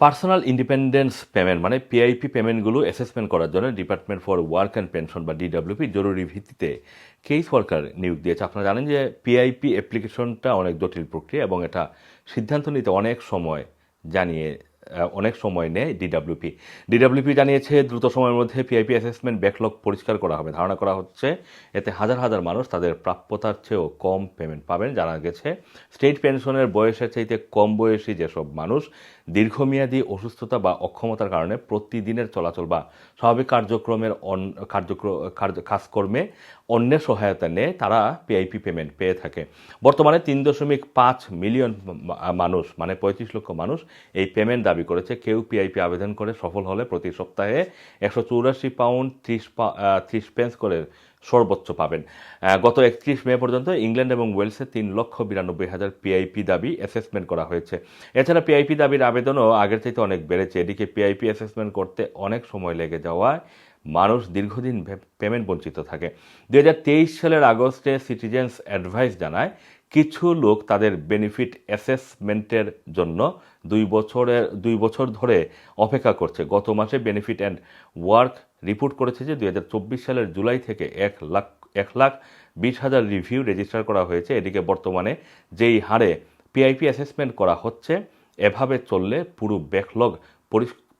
Personal independence payment মানে PIP পেমেন্টগুলো assessment করার জন্য department for work and pension বা ডিডব্লিউপি জরুরি ভিত্তিতে কেই সরকার নিয়োগ দিয়েছে। আপনারা জানেন যে পিআইপি অ্যাপ্লিকেশনটা অনেক জটিল প্রক্রিয়া এবং এটা সিদ্ধান্ত নিতে অনেক সময় জানিয়ে অনেক সময় নেয় ডিডাব্লিউপি ডিডব্লিউপি জানিয়েছে, দ্রুত সময়ের মধ্যে পিআইপি অ্যাসেসমেন্ট ব্যাকলগ পরিষ্কার করা হবে। ধারণা করা হচ্ছে, এতে হাজার হাজার মানুষ তাদের প্রাপ্যতার চেয়েও কম পেমেন্ট পাবেন। জানা গেছে স্টেট পেনশনের বয়সের চাইতে কম বয়সী যেসব মানুষ দীর্ঘমেয়াদী অসুস্থতা বা অক্ষমতার কারণে প্রতিদিনের চলাচল বা স্বাভাবিক কার্যক্রমের অন- কার্যক্রম কার্য- কাজকর্মে অন্যের সহায়তা নেয়, তারা পিআইপি পেমেন্ট পেয়ে থাকে। বর্তমানে তিন দশমিক পাঁচ মিলিয়ন মানুষ মানে পঁয়ত্রিশ লক্ষ মানুষ এই পেমেন্ট দাবি করেছে, কেউ পিআইপি আবেদন করে সফল হলে প্রতি সপ্তাহে একশো চৌরাশি পাউন্ড ত্রিশ ত্রিশ পেন্স করে সর্বোচ্চ পাবেন। গত একত্রিশ মে পর্যন্ত ইংল্যান্ড এবং ওয়েলসে তিন লক্ষ বিরানব্বই হাজার পিআইপি দাবি অ্যাসেসমেন্ট করা হয়েছে। এছাড়া পিআইপি দাবির আবেদনও আগের চাইতে অনেক বেড়েছে। এদিকে পিআইপি অ্যাসেসমেন্ট করতে অনেক সময় লেগে যাওয়ায় মানুষ দীর্ঘদিন পেমেন্ট বঞ্চিত থাকে। দুই হাজার তেইশ সালের আগস্টে সিটিজেন্স অ্যাডভাইস জানায়, কিছু লোক তাদের বেনিফিট অ্যাসেসমেন্টের জন্য দুই বছরের দুই বছর ধরে অপেক্ষা করছে। গত মাসে বেনিফিট অ্যান্ড ওয়ার্ক রিপোর্ট করেছে যে দুই হাজার চব্বিশ সালের জুলাই থেকে এক লাখ এক লাখ বিশ হাজার রিভিউ রেজিস্টার করা হয়েছে। এদিকে বর্তমানে যেই হারে পিআইপি অ্যাসেসমেন্ট করা হচ্ছে, এভাবে চললে পুরো ব্যাকলগ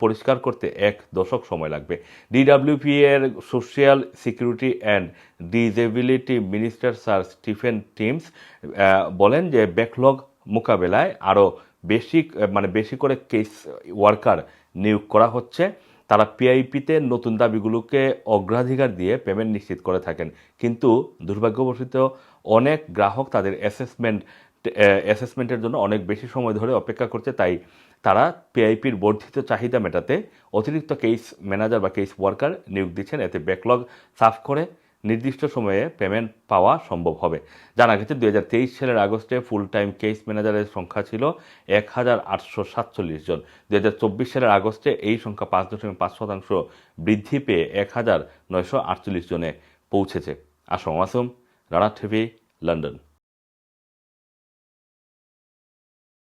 পরিষ্কার করতে এক দশক সময় লাগবে। ডিডাব্লিউপি এর social security and disability minister sir Stephen Timms বলেন যে ব্যাকলগ মোকাবেলায় আরও বেশি মানে বেশি করে কেস ওয়ার্কার নিয়োগ করা হচ্ছে। তারা পিআইপিতে নতুন দাবিগুলোকে অগ্রাধিকার দিয়ে পেমেন্ট নিশ্চিত করে থাকেন। কিন্তু দুর্ভাগ্যবশত অনেক গ্রাহক তাদের অ্যাসেসমেন্ট অ্যাসেসমেন্টের জন্য অনেক বেশি সময় ধরে অপেক্ষা করছে, তাই তারা পিআইপির বর্ধিত চাহিদা মেটাতে অতিরিক্ত কেস ম্যানেজার বা কেস ওয়ার্কার নিয়োগ দিচ্ছেন। এতে ব্যাকলগ সাফ করে নির্দিষ্ট সময়ে পেমেন্ট পাওয়া সম্ভব হবে। জানা গেছে দু হাজার তেইশ সালের আগস্টে ফুল টাইম কেস ম্যানেজারের সংখ্যা ছিল এক হাজার আটশো সাতচল্লিশ জন। দু হাজার চব্বিশ সালের আগস্টে এই সংখ্যা পাঁচ দশমিক পাঁচ শতাংশ বৃদ্ধি পেয়ে এক হাজার নয়শো আটচল্লিশ জনে পৌঁছেছে। Assam আসুম Rana TV, London.